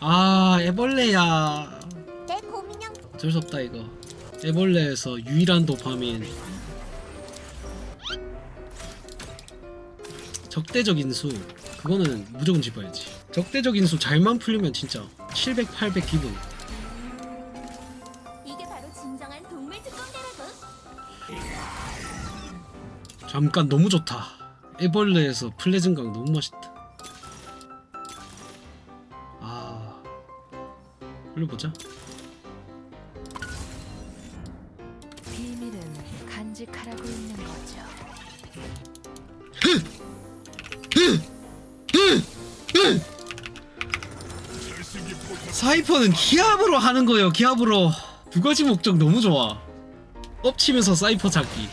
아 애벌레야. 내 고민형. 어쩔 수 없다 이거. 애벌레에서 유일한 도파민. 적대적 인수. 그거는 무조건 집어야지. 적대적 인수 잘만 풀리면 진짜 700, 800 기분. 이게 바로 진정한 동물 특공대라고. 잠깐 너무 좋다. 애벌레에서 플레즌강 너무 맛있다 올려보자. 비밀은 간직하라고 있는 거죠. 사이퍼는 기압으로 하는 거예요 기압으로. 두 가지 목적 너무 좋아. 엎치면서 사이퍼 잡기.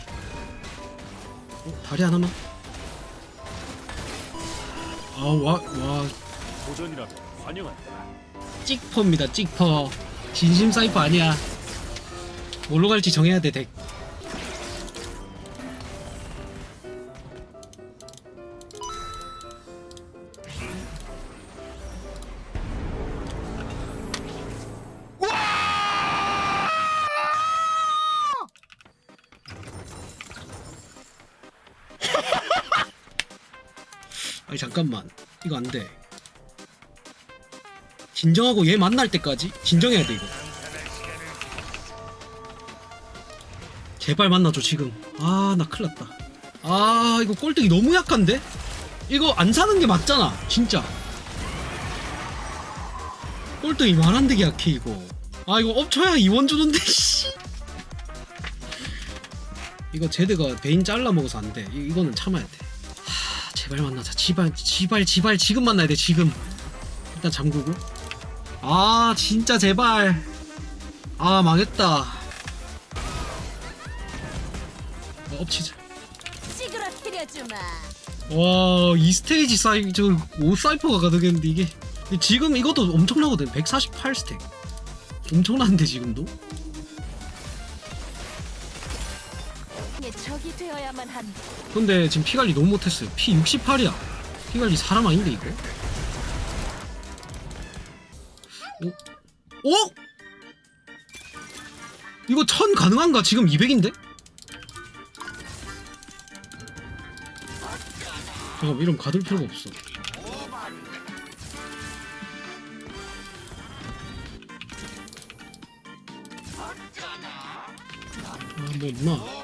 어, 다리 하나만? 아와와. 도전이라면 환영한다. 찍퍼입니다 찍퍼. 진심 사이퍼 아니야. 뭘로 갈지 정해야 돼 덱. 아니 잠깐만. 이거 안돼 진정하고 얘 만날 때까지 진정해야 돼 이거. 제발 만나줘 지금. 아 나 큰일났다. 아 이거 꼴등이 너무 약한데? 이거 안 사는 게 맞잖아 진짜. 꼴등이 말안 되게 약해 이거. 아 이거 업쳐야 이원 주는데 씨. 이거 제드가 베인 잘라 먹어서 안돼. 이거는 참아야 돼. 하, 제발 만나자. 지발 지발 지발 지금 만나야 돼 지금. 일단 잠그고 아 진짜 제발 아 망했다 어, 엎치자 찌그러뜨려주마. 와, 이 스테이지 사이, 저, 5사이퍼가 가득했는데, 이게. 지금 이것도 엄청나거든. 148스택. 엄청난데, 지금도? 근데 지금 피 관리 너무 못했어요. 피 68이야. 피 관리 사람 아닌데, 이거? 오? 오? 이거 1000 가능한가? 지금 200인데? 잠깐 이러면 가둘 필요가 없어. 아, 뭐?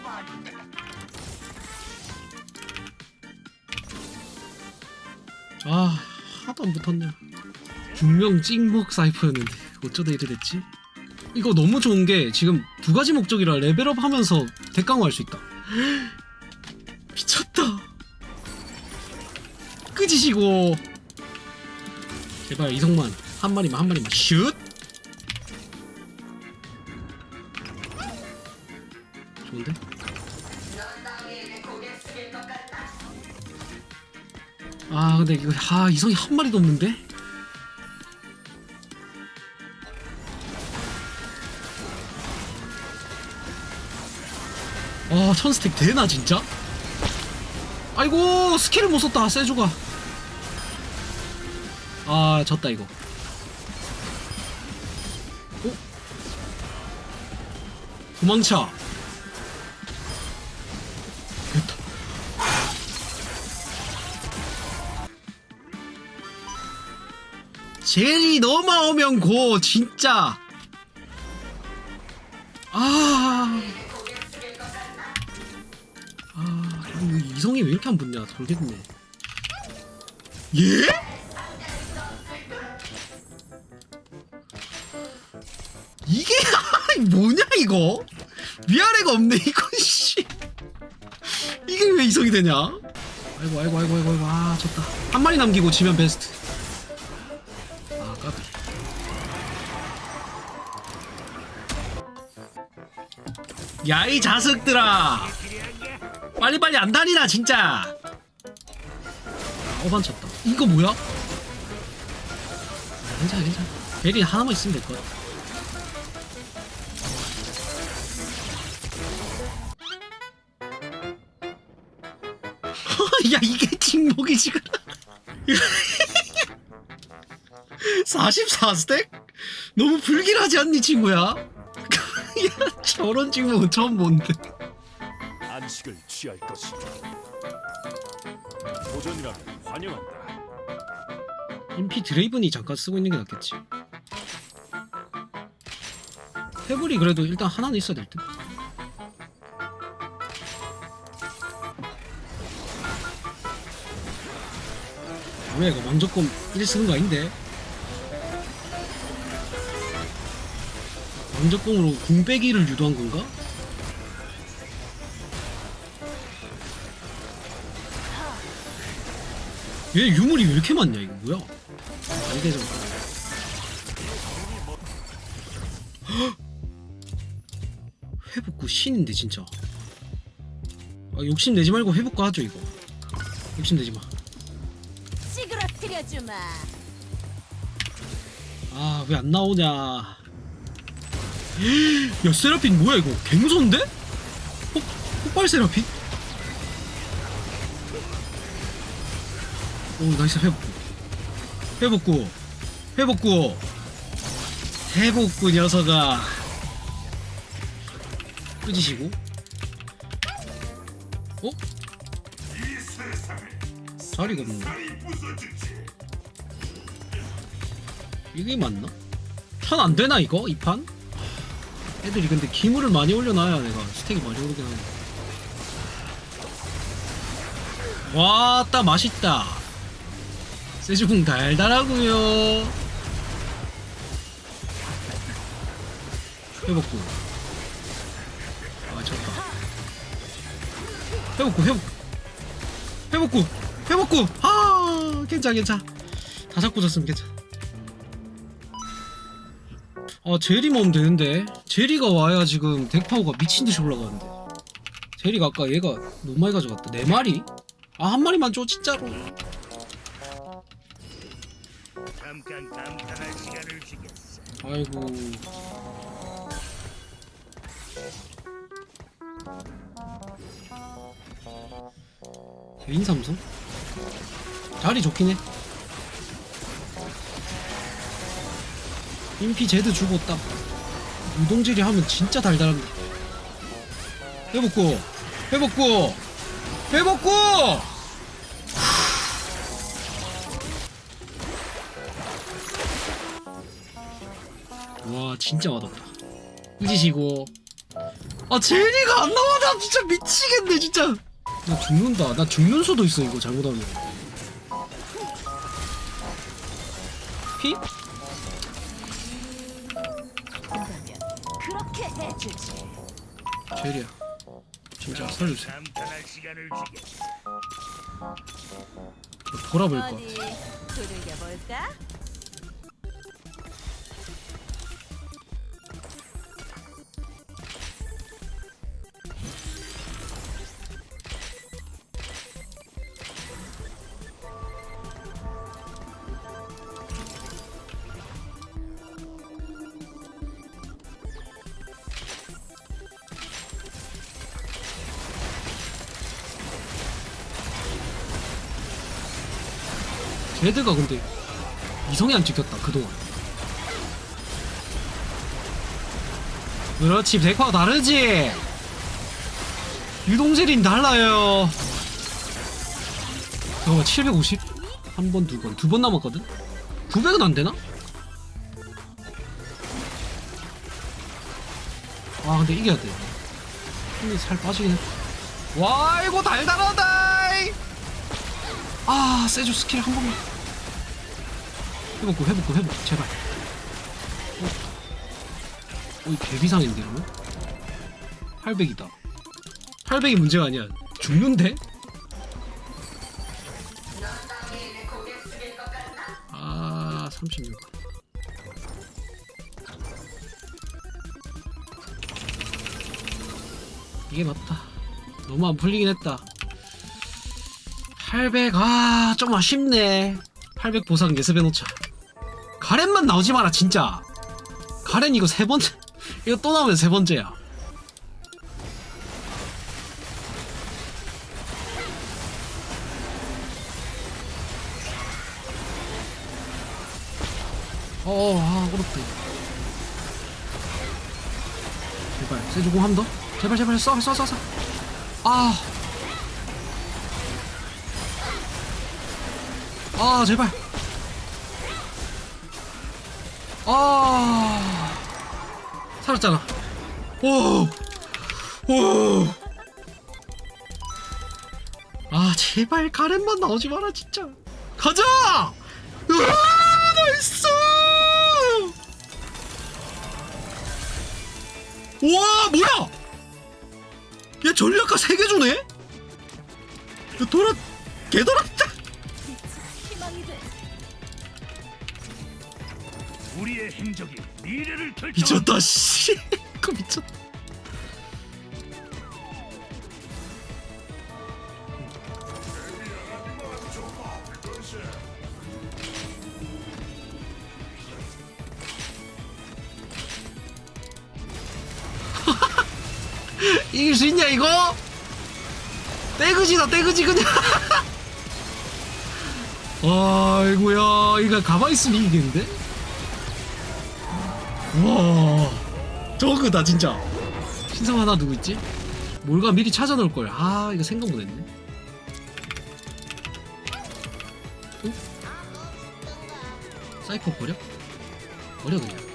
아, 하도 안 붙었냐. 분명 찍먹 사이퍼였는데 어쩌다 이래 됐지? 이거 너무 좋은 게 지금 두 가지 목적이라 레벨업 하면서 대강화할 수 있다. 미쳤다. 끄지시고. 제발 이성만 한 마리만 한 마리만 슛. 좋은데? 아 근데 이거 아 이성이 한 마리도 없는데? 아 천스택 되나 진짜? 아이고 스킬을 못 썼다 세주가. 아 졌다 이거. 어? 도망쳐. 됐다. 젤이 넘어오면 고 진짜. 아 이거 이성이 왜 이렇게 안 붙냐? 돌겠네. 예? 이게 뭐냐 이거? 위아래가 없네 이거 씨. 이게 왜 이성이 되냐? 아이고 아이고 아이고 아이고 아이고 아 졌다. 한 마리 남기고 지면 베스트. 아 까비. 야이 자식들아. 빨리빨리 안 다니나 진짜 어반 쳤다 이거 뭐야? 괜찮아 괜찮아 베리 하나만 있으면 될 거야 야 이게 침묵이 지금 44스택? 너무 불길하지 않니 친구야? 야 저런 친구는 처음 본데 안식을 취할 것이다. 도전이라면 환영한다. 인피 드레이븐이 잠깐 쓰고 있는 게 낫겠지 페블이 그래도 일단 하나는 있어야 될 듯. 뭐야 이거 왕조금 1 쓰는 거 아닌데? 왕조금으로 궁 빼기를 유도한 건가? 얘 유물이 왜 이렇게 많냐 이거 뭐야? 알대전 회복구 신인데 진짜 아, 욕심 내지 말고 회복구 하죠 이거 욕심 내지 마 찌그러뜨려주마. 아 왜 안 나오냐 야 세라핀 뭐야 이거? 폭, 폭발 세라핀? 오 나이스 회복구 회복구 회복구 회복구 녀석아 끄지시고 어? 자리가 없네 이게 맞나? 천안 되나 이거 이 판? 애들이 근데 기물을 많이 올려놔야 내가 스택이 많이 오르긴 하네. 와따 맛있다. 세주궁 달달하고요. 회복구. 아 졌다. 회복구 회복. 회복구 회복구. 아 괜찮 괜찮. 다 잡고 졌으면 괜찮. 아 제리 모으면 되는데 제리가 와야 지금 덱파워가 미친듯이 올라가는데 제리가 아까 얘가 너무 많이 가져갔다 네 마리? 아 한 마리만 줘 진짜로 잠깐 감탄할 시간을 주겠어. 아이고. 개인 삼성? 자리 좋긴 해. 인피 제드 딱 유동질이 하면 진짜 달달합니다. 회복구! 회복구! 회복구 진짜 맛없다. 잊으시고. 아 제리가 안 나와 나 진짜 미치겠네 진짜. 나 죽는다. 나 죽는 수도 있어 이거 잘못하면. 피? 제리야 진짜 살려주세요. 돌아볼 것 같아? 제드가 근데 이성이 안 찍혔다 그동안. 그렇지 백화가 다르지? 유동질인 달라요. 잠깐만 750? 한 번 두 번. 두 번 남았거든? 900은 안 되나? 아 근데 이겨야 돼. 힘이 살 빠지긴 했다 와 이거 달달하다 아 세주 스킬 한 번만 회복구 회복구 회복 제발 어? 어이 개비상인데 이러면? 800이다 800이 문제가 아니야 죽는데? 아 36. 이게 맞다 너무 안 풀리긴 했다 800, 아, 좀 아쉽네. 800 보상 예습해 놓자. 가렌만 나오지 마라, 진짜. 가렌 이거 세 번째. 이거 또 나오면 세 번째야. 어아 어렵다 이거. 제발 세주공 한 더? 제발 제발 쏴 쏴 쏴 쏴. 아. 아 제발. 아. 살았잖아. 오. 오. 아 제발 가렌만 나오지 마라 진짜. 가자. 나이스. 와 뭐야? 얘 전략가 3개 주네? 야, 돌아 개돌았다. 우리의 행적이 미래를 결정. 미쳤다 씨 그거 미쳤다 이길 수 있냐 이거? 떼그지다 떼그지 그냥 아이고야 이거 가만히 있으면 이기겠는데? 와 저그다 진짜 신성 하나 누구 있지? 뭘가 미리 찾아 놓을 걸. 아 이거 생각 못 했네. 어? 사이퍼 버려? 버려 그냥.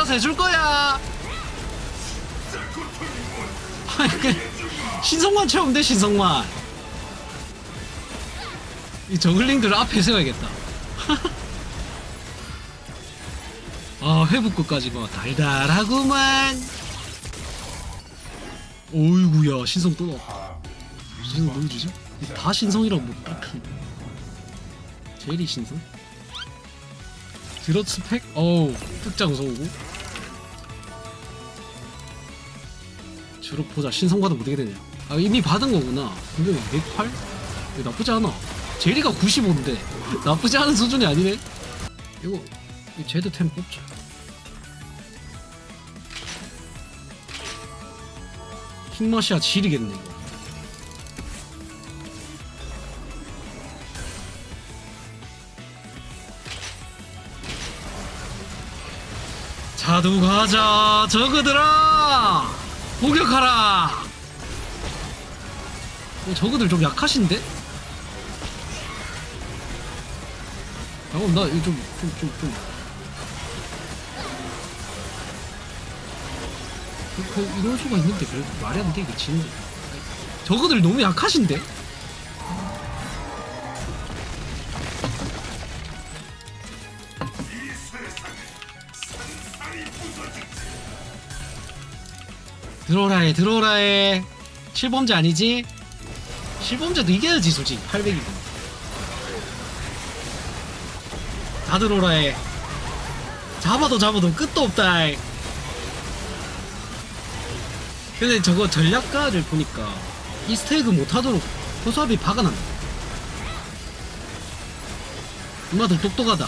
알아서 해줄 거야. 신성만 채우면 돼 신성만. 이 저글링들 앞에 세워야겠다. 아 회복구까지 뭐 달달하구만. 어이구야 신성 또 나왔다. 신성 누구 주죠? 다 신성이라고 뭐 딱히. 제리 신성? 드롯 스펙? 어우 특장 소고 주로 보자. 신성과도 어떻게 되냐. 아 이미 받은 거구나. 근데 왜 108? 이거 나쁘지 않아? 제리가 95인데 나쁘지 않은 수준이 아니네. 이거 이 제드 템 뽑자. 킹마시아 지리겠네 이거. 자두 가자 저그들아 공격하라 어, 저그들 좀 약하신데? 잠깐 나 이거 좀 좀 좀 좀 그, 그, 이럴 수가 있는데 그래도 말이 안 돼 이게 지는 저그들 너무 약하신데? 들어오라 해 들어오라 해. 실범죄 아니지? 실범죄도 이겨야지 솔직히. 800이고 다 들어오라 해. 잡아도 잡아도 끝도 없다 해. 근데 저거 전략가를 보니까 이 스테이크 못하도록 호수아비 박아놨네. 누나들 똑똑하다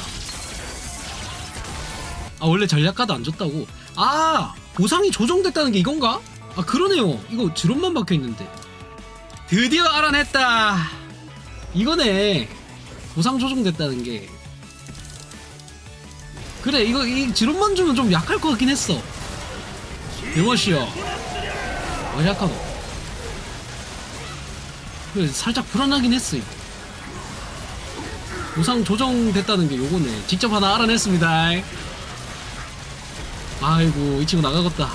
아 원래 전략가도 안 줬다고. 아 보상이 조정됐다는 게 이건가? 아 그러네요. 이거 드론만 박혀있는데. 드디어 알아냈다. 이거네. 보상 조정됐다는 게. 그래 이거 이 드론만 주면 좀 약할 것 같긴 했어. 영어씨요. 어 약하고. 그래 살짝 불안하긴 했어 이거 보상 조정됐다는 게 요거네. 직접 하나 알아냈습니다 아이고 이 친구 나가겠다.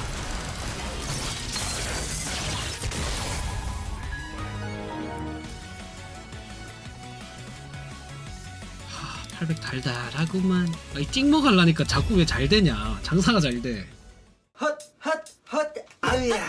하, 800 달달하구만. 아, 이 찍먹 하려니까 자꾸 왜 잘 되냐. 장사가 잘돼. 헛, 헛, 헛, 아우야.